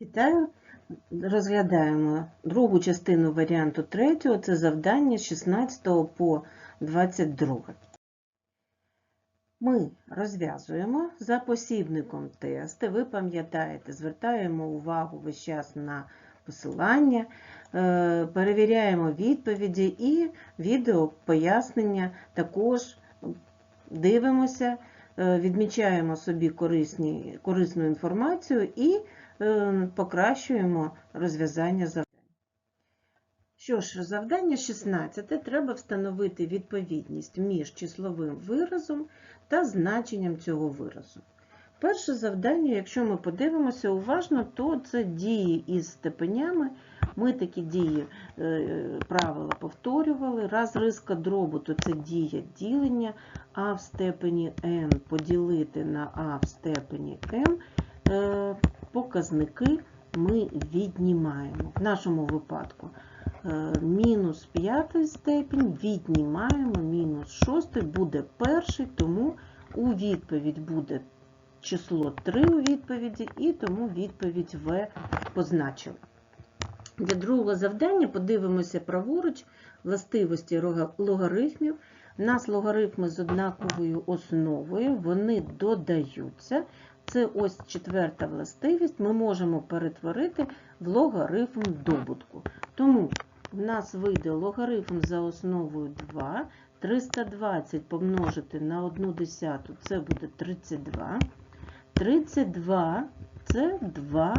Вітаю! Розглядаємо другу частину варіанту третього. Це завдання з 16 по 22. Ми розв'язуємо за посібником тести. Ви пам'ятаєте, звертаємо увагу весь час на посилання, е, перевіряємо відповіді і відео пояснення також дивимося, е, відмічаємо собі корисні, корисну інформацію і покращуємо розв'язання завдань. Що ж, завдання 16 треба встановити відповідність між числовим виразом та значенням цього виразу. Перше завдання, якщо ми подивимося уважно, то це дії із степенями. Ми такі дії е, правила повторювали. Раз риска дробу, то це дія ділення, а в степені n поділити на а в степені е, показники ми віднімаємо. В нашому випадку е, мінус п'ятий степень віднімаємо, мінус шостий буде перший, тому у відповідь буде число 3 у відповіді, і тому відповідь В позначили. Для другого завдання подивимося праворуч властивості логарифмів. У нас логарифми з однаковою основою, вони додаються. Це ось четверта властивість, ми можемо перетворити в логарифм добутку. Тому в нас вийде логарифм за основою 2, 320 помножити на 1 десяту, це буде 32. 32 це 2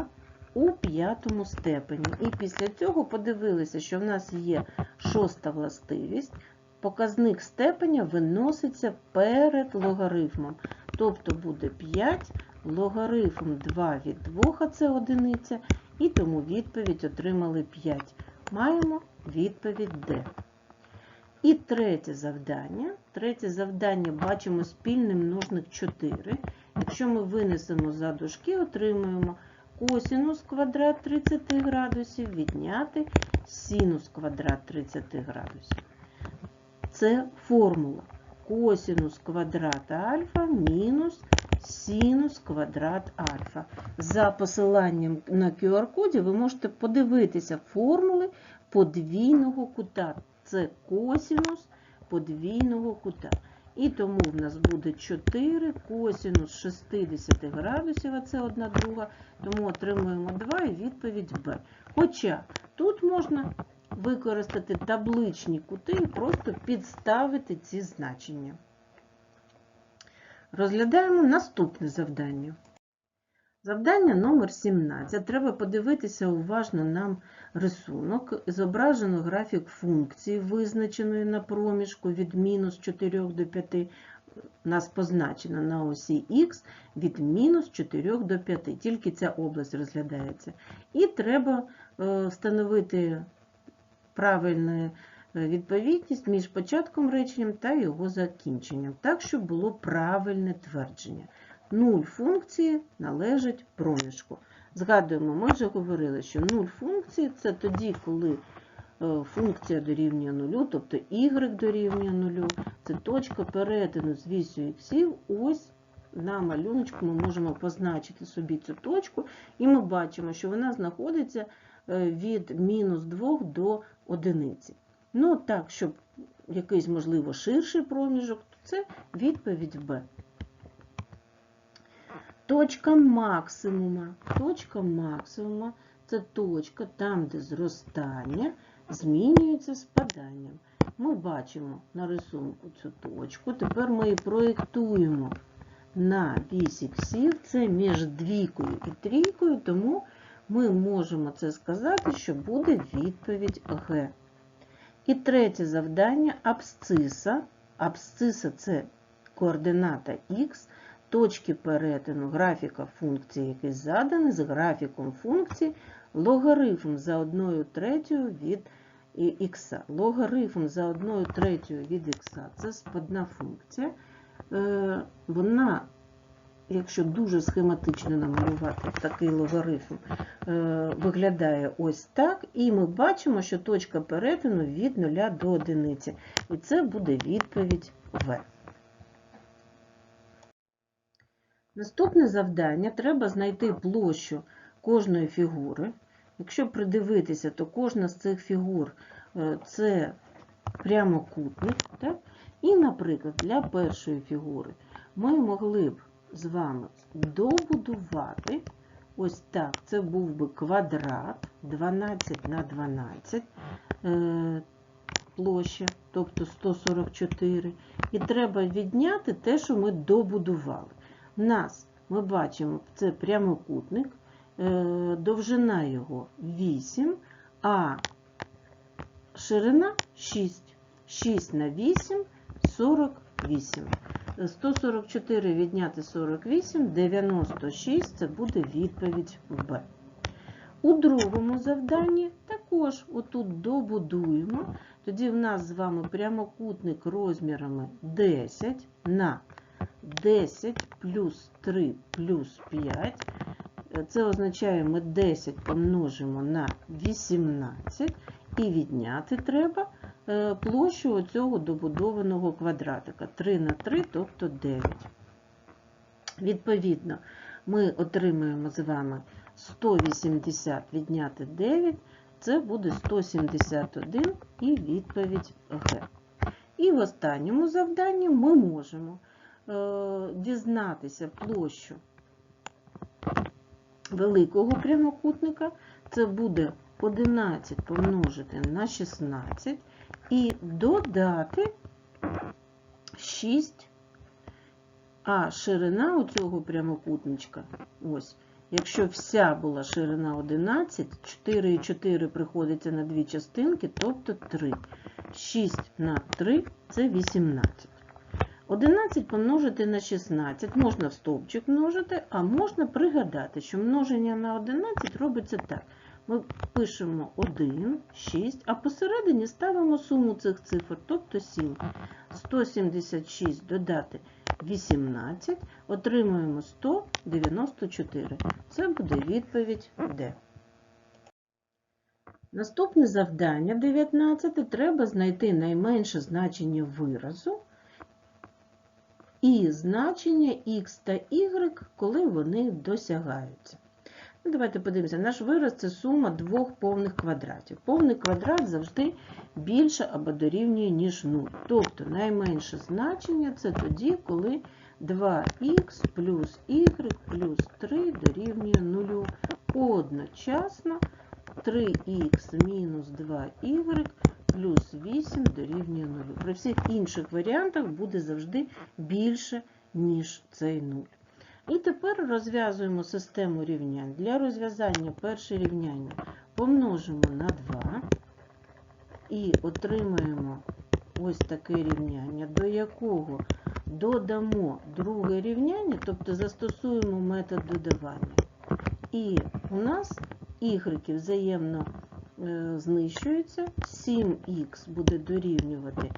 у п'ятому степені. І після цього подивилися, що в нас є шоста властивість. Показник степеня виноситься перед логарифмом. Тобто буде 5 логарифм 2 від 2, а це одиниця, і тому відповідь отримали 5. Маємо відповідь D. І третє завдання. Третє завдання бачимо спільний множник 4. Якщо ми винесемо за дужки, отримуємо косінус квадрат 30 градусів відняти синус квадрат 30 градусів. Це формула косінус квадрат альфа мінус синус квадрат альфа. За посиланням на QR-коді ви можете подивитися формули подвійного кута. Це косінус подвійного кута. І тому в нас буде 4 косінус 60 градусів, а це одна друга, тому отримуємо 2 і відповідь Б. Хоча тут можна використати табличні кути і просто підставити ці значення. Розглядаємо наступне завдання. Завдання номер 17. Треба подивитися уважно нам рисунок. Зображено графік функції, визначеної на проміжку від мінус 4 до 5. У нас позначено на осі Х від мінус 4 до 5. Тільки ця область розглядається. І треба е, встановити правильну відповідність між початком речення та його закінченням, так, щоб було правильне твердження. Нуль функції належить проміжку. Згадуємо, ми вже говорили, що нуль функції це тоді, коли е, функція дорівнює нулю, тобто y дорівнює нулю, це точка перетину з вісю іксів. Ось на малюночку ми можемо позначити собі цю точку, і ми бачимо, що вона знаходиться е, від мінус 2 до одиниці. Ну, так, щоб якийсь, можливо, ширший проміжок, то це відповідь Б. Точка максимума. Точка максимума це точка там, де зростання змінюється спаданням. Ми бачимо на рисунку цю точку. Тепер ми її проєктуємо на вісь іксів. Це між двійкою і трійкою, тому ми можемо це сказати, що буде відповідь Г. І третє завдання абсциса. Абсциса це координата Х, точки перетину графіка функції, який заданий, з графіком функції логарифм за 1 третьою від х. Логарифм за 1 третьою від х це спадна функція. Е, вона якщо дуже схематично намалювати такий логарифм, е, виглядає ось так, і ми бачимо, що точка перетину від 0 до 1. І це буде відповідь В. Наступне завдання треба знайти площу кожної фігури. Якщо придивитися, то кожна з цих фігур е, це прямокутник. Так? І, наприклад, для першої фігури ми могли б з вами добудувати ось так. Це був би квадрат 12 на 12 е, площа, тобто 144. І треба відняти те, що ми добудували. В нас ми бачимо, це прямокутник, е, довжина його 8, а ширина 6. 6 на 8 48. 144 відняти 48, 96 це буде відповідь Б. У другому завданні також отут добудуємо. Тоді в нас з вами прямокутник розмірами 10 на 10 плюс 3 плюс 5. Це означає, ми 10 помножимо на 18 і відняти треба площу цього добудованого квадратика 3 на 3, тобто 9. Відповідно, ми отримаємо з вами 180 відняти 9, це буде 171 і відповідь Г. І в останньому завданні ми можемо е, дізнатися площу великого прямокутника. Це буде 11 помножити на 16 і додати 6, а ширина у цього прямокутничка, ось, якщо вся була ширина 11, 4 і 4 приходиться на дві частинки, тобто 3. 6 на 3 це 18. 11 помножити на 16 можна в стовпчик множити, а можна пригадати, що множення на 11 робиться так. Ми пишемо 1, 6, а посередині ставимо суму цих цифр, тобто 7. 176 додати 18, отримуємо 194. Це буде відповідь Д. Наступне завдання 19 треба знайти найменше значення виразу і значення х та y, коли вони досягаються. Ну, Давайте подивимося, наш вираз це сума двох повних квадратів. Повний квадрат завжди більше або дорівнює, ніж 0. Тобто найменше значення це тоді, коли 2х плюс y плюс 3 дорівнює 0. Одночасно 3х мінус 2y плюс 8 дорівнює 0. При всіх інших варіантах буде завжди більше, ніж цей 0. І тепер розв'язуємо систему рівнянь. Для розв'язання перше рівняння помножимо на 2 і отримаємо ось таке рівняння, до якого додамо друге рівняння, тобто застосуємо метод додавання. І у нас ігреки взаємно е, знищуються. 7х буде дорівнювати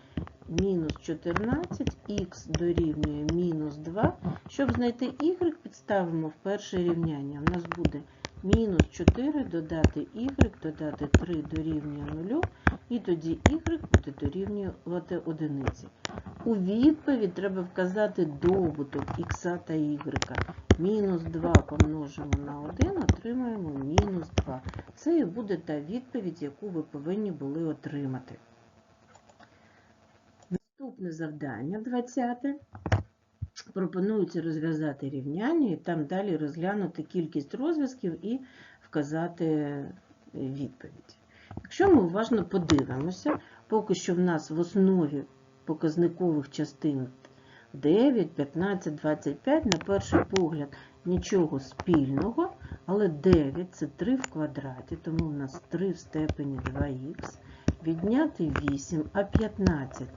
мінус 14, х дорівнює мінус 2. Щоб знайти y, підставимо в перше рівняння. У нас буде мінус 4 додати y, додати 3 дорівнює 0, і тоді y буде дорівнювати 1. У відповідь треба вказати добуток х та y. Мінус 2 помножимо на 1, отримаємо мінус 2. Це і буде та відповідь, яку ви повинні були отримати. Наступне завдання 20. Пропонується розв'язати рівняння і там далі розглянути кількість розв'язків і вказати відповідь. Якщо ми уважно подивимося, поки що в нас в основі показникових частин 9, 15, 25, на перший погляд нічого спільного, але 9 це 3 в квадраті, тому в нас 3 в степені 2х, відняти 8, а 15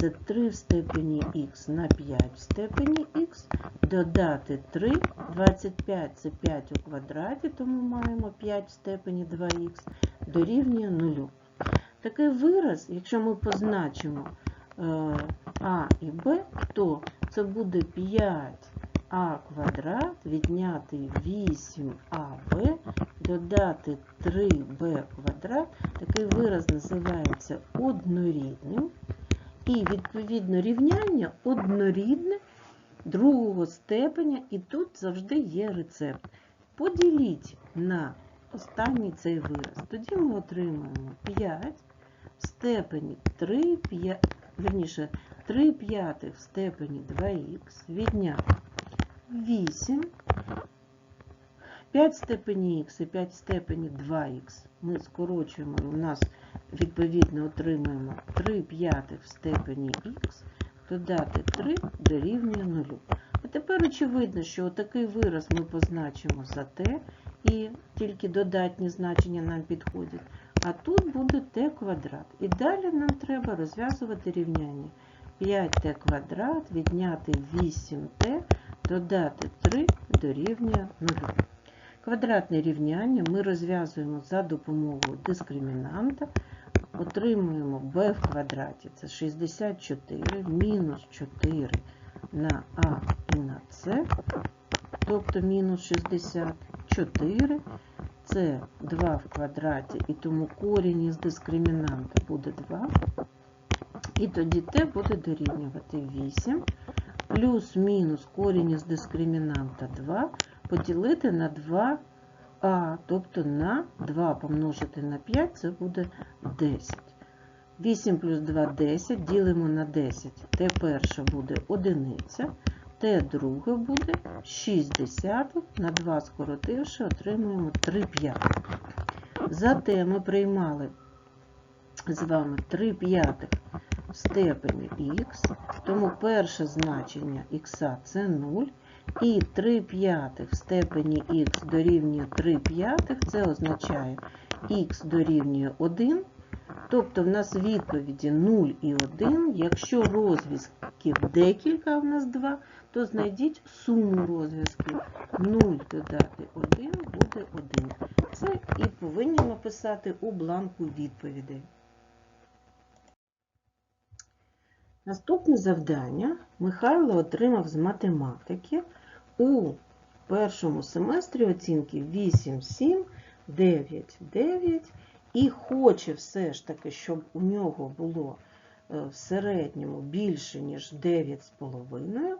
це 3 в степені х на 5 в степені х, додати 3, 25 це 5 у квадраті, тому маємо 5 в степені 2х, дорівнює 0. Такий вираз, якщо ми позначимо е, а і Б, то це буде 5а квадрат, відняти 8аб, додати 3b квадрат. Такий вираз називається однорідним. І, відповідно, рівняння однорідне другого степеня, і тут завжди є рецепт. поділіть на останній цей вираз. Тоді ми отримаємо 5 в степені 3, 5, верніше, 3 п'ятих в степені 2х відняти 8, 5 в степені х і 5 в степені 2х ми скорочуємо, у нас відповідно отримаємо 3 п'ятих в степені х, додати 3 дорівнює 0. А тепер очевидно, що отакий вираз ми позначимо за t, і тільки додатні значення нам підходять. А тут буде t квадрат. І далі нам треба розв'язувати рівняння. 5t квадрат відняти 8t, додати 3 дорівнює 0. Квадратне рівняння ми розв'язуємо за допомогою дискримінанта. Отримуємо b в квадраті, це 64, мінус 4 на а і на с, тобто мінус 64. Це 2 в квадраті, і тому корінь із дискримінанта буде 2. І тоді t буде дорівнювати 8, плюс-мінус корінь із дискримінанта 2 поділити на 2а, тобто на 2 помножити на 5, це буде 10. 8 плюс 2 – 10, ділимо на 10, t перше буде одиниця, t друге буде 6 десятих, на 2 скоротивши, отримуємо 3 п'ятих. За t ми приймали з вами 3 п'ятих в степені х, тому перше значення х це 0, і 3 п'ятих в степені х дорівнює 3 п'ятих, це означає х дорівнює 1, тобто в нас відповіді 0 і 1. Якщо розв'язків декілька, в нас 2, то знайдіть суму розв'язків. 0 додати 1 буде 1. Це і повинні написати у бланку відповідей. Наступне завдання Михайло отримав з математики у першому семестрі оцінки 8, 7, 9, 9 і хоче все ж таки, щоб у нього було е, в середньому більше, ніж 9,5,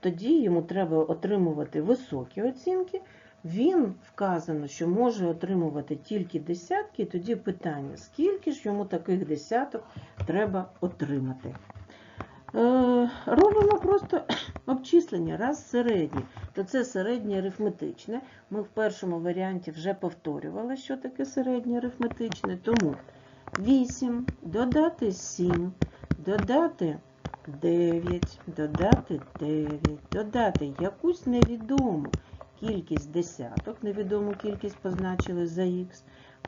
тоді йому треба отримувати високі оцінки. Він вказано, що може отримувати тільки десятки, і тоді питання, скільки ж йому таких десяток треба отримати. Е, Робимо просто обчислення, раз середнє, то це середнє арифметичне. Ми в першому варіанті вже повторювали, що таке середнє арифметичне. Тому 8, додати 7, додати 9, додати 9, додати якусь невідому кількість десяток, невідому кількість позначили за х,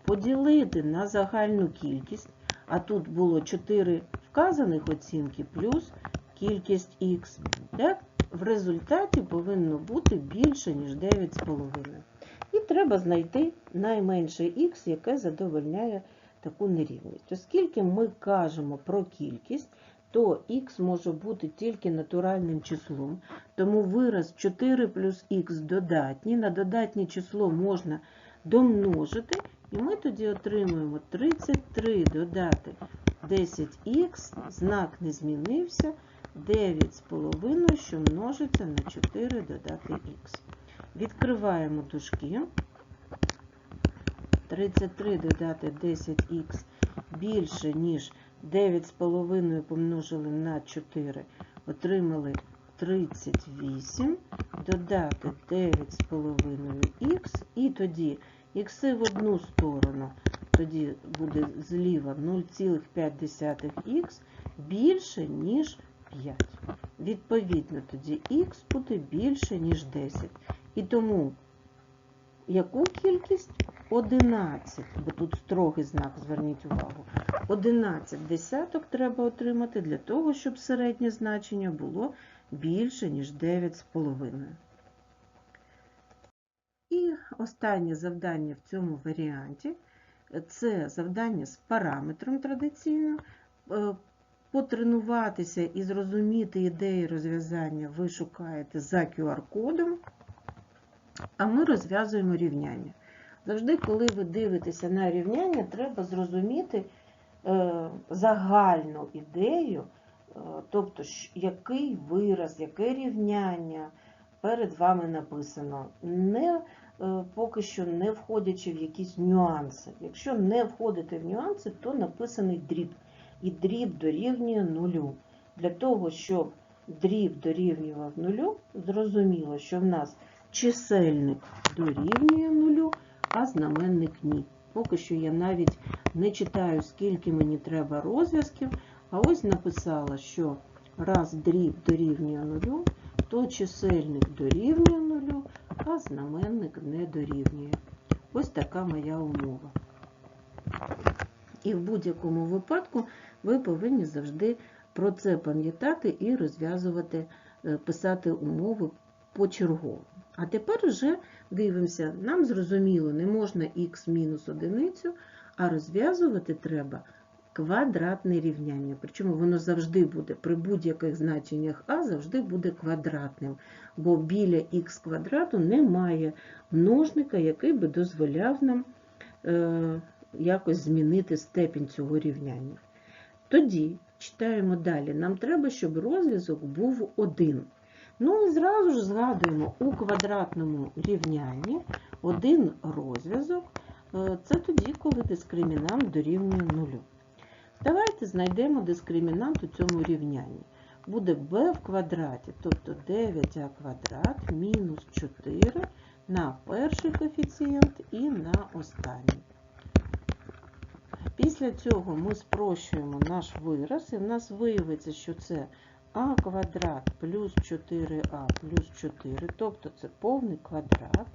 поділити на загальну кількість, а тут було 4 вказаних оцінки плюс кількість х. Так? В результаті повинно бути більше, ніж 9,5. І треба знайти найменше х, яке задовольняє таку нерівність. Оскільки ми кажемо про кількість, то х може бути тільки натуральним числом, тому вираз 4 плюс х додатні, на додатнє число можна домножити, і ми тоді отримуємо 33 додати 10х, знак не змінився, 9,5, що множиться на 4 додати х. Відкриваємо дужки. 33 додати 10х більше, ніж 9,5 помножили на 4, отримали 38, додати 9,5х, і тоді х в одну сторону, тоді буде зліва 0,5х більше, ніж 5. Відповідно, тоді х буде більше, ніж 10. І тому яку кількість? 11, бо тут строгий знак, зверніть увагу. 11 десяток треба отримати для того, щоб середнє значення було більше, ніж 9,5. І останнє завдання в цьому варіанті це завдання з параметром традиційно. Е, Потренуватися і зрозуміти ідеї розв'язання ви шукаєте за QR-кодом, а ми розв'язуємо рівняння. Завжди, коли ви дивитеся на рівняння, треба зрозуміти е, загальну ідею, е, тобто, який вираз, яке рівняння перед вами написано. Не е, поки що не входячи в якісь нюанси. Якщо не входити в нюанси, то написаний дріб. І дріб дорівнює нулю. Для того, щоб дріб дорівнював нулю, зрозуміло, що в нас чисельник дорівнює нулю, а знаменник ні. Поки що я навіть не читаю, скільки мені треба розв'язків, а ось написала, що раз дріб дорівнює нулю, то чисельник дорівнює нулю, а знаменник не дорівнює. Ось така моя умова. І в будь-якому випадку ви повинні завжди про це пам'ятати і розв'язувати, е, писати умови почергово. А тепер вже дивимося, нам зрозуміло, не можна х мінус одиницю, а розв'язувати треба квадратне рівняння. Причому воно завжди буде при будь-яких значеннях а завжди буде квадратним, бо біля х квадрату немає множника, який би дозволяв нам е, якось змінити степінь цього рівняння. Тоді читаємо далі. Нам треба, щоб розв'язок був один. Ну і зразу ж згадуємо у квадратному рівнянні один розв'язок. е, Це тоді, коли дискримінант дорівнює нулю. Давайте знайдемо дискримінант у цьому рівнянні. Буде b в квадраті, тобто 9а квадрат мінус 4 на перший коефіцієнт і на останній. Після цього ми спрощуємо наш вираз, і в нас виявиться, що це а квадрат плюс 4а плюс 4, тобто це повний квадрат,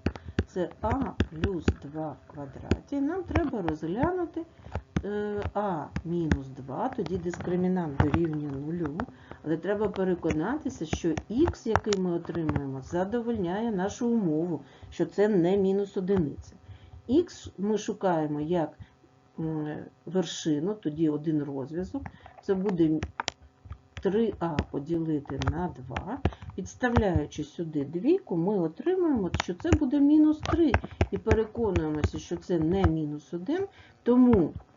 це а плюс 2 в квадраті. І нам треба розглянути а мінус 2, тоді дискримінант дорівнює нулю, але треба переконатися, що х, який ми отримуємо, задовольняє нашу умову, що це не мінус одиниця. Х ми шукаємо як вершину, тоді один розв'язок, це буде 3а поділити на 2. Підставляючи сюди двійку, ми отримаємо, що це буде мінус 3. І переконуємося, що це не мінус 1, тому е,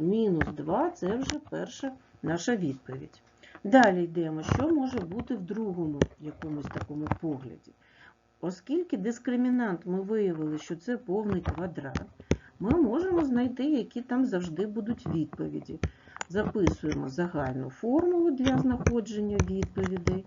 мінус 2 це вже перша наша відповідь. Далі йдемо, що може бути в другому якомусь такому погляді. Оскільки дискримінант ми виявили, що це повний квадрат, ми можемо знайти, які там завжди будуть відповіді. Записуємо загальну формулу для знаходження відповідей.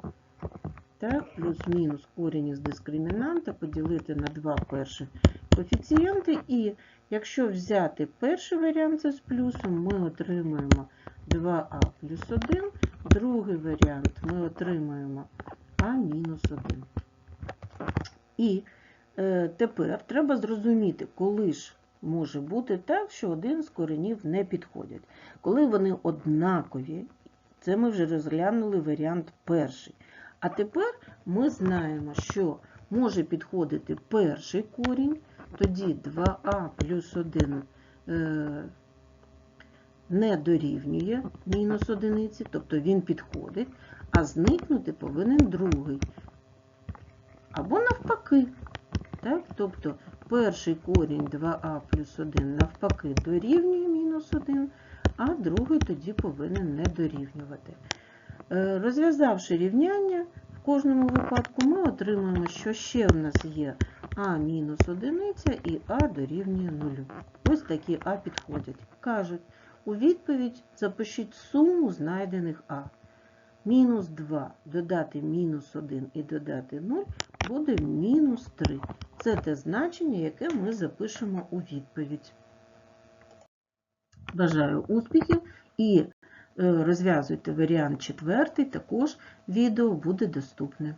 Так, плюс-мінус корінь із дискримінанта поділити на два перших коефіцієнти. І якщо взяти перший варіант це з плюсом, ми отримуємо 2а плюс 1. Другий варіант ми отримуємо а мінус 1. І е, тепер треба зрозуміти, коли ж може бути так, що один з коренів не підходять. Коли вони однакові, це ми вже розглянули варіант перший. А тепер ми знаємо, що може підходити перший корінь, тоді 2а плюс 1 е, не дорівнює мінус одиниці, тобто він підходить, а зникнути повинен другий. Або навпаки. Так? Тобто перший корінь 2а плюс 1 навпаки дорівнює мінус 1, а другий тоді повинен не дорівнювати. Е, Розв'язавши рівняння, в кожному випадку ми отримуємо, що ще в нас є а мінус 1 і а дорівнює 0. Ось такі а підходять. Кажуть, у відповідь запишіть суму знайдених а. Мінус 2 додати мінус 1 і додати 0 буде мінус 3. Це те значення, яке ми запишемо у відповідь. Бажаю успіхів і е, розв'язуйте варіант четвертий, також відео буде доступне.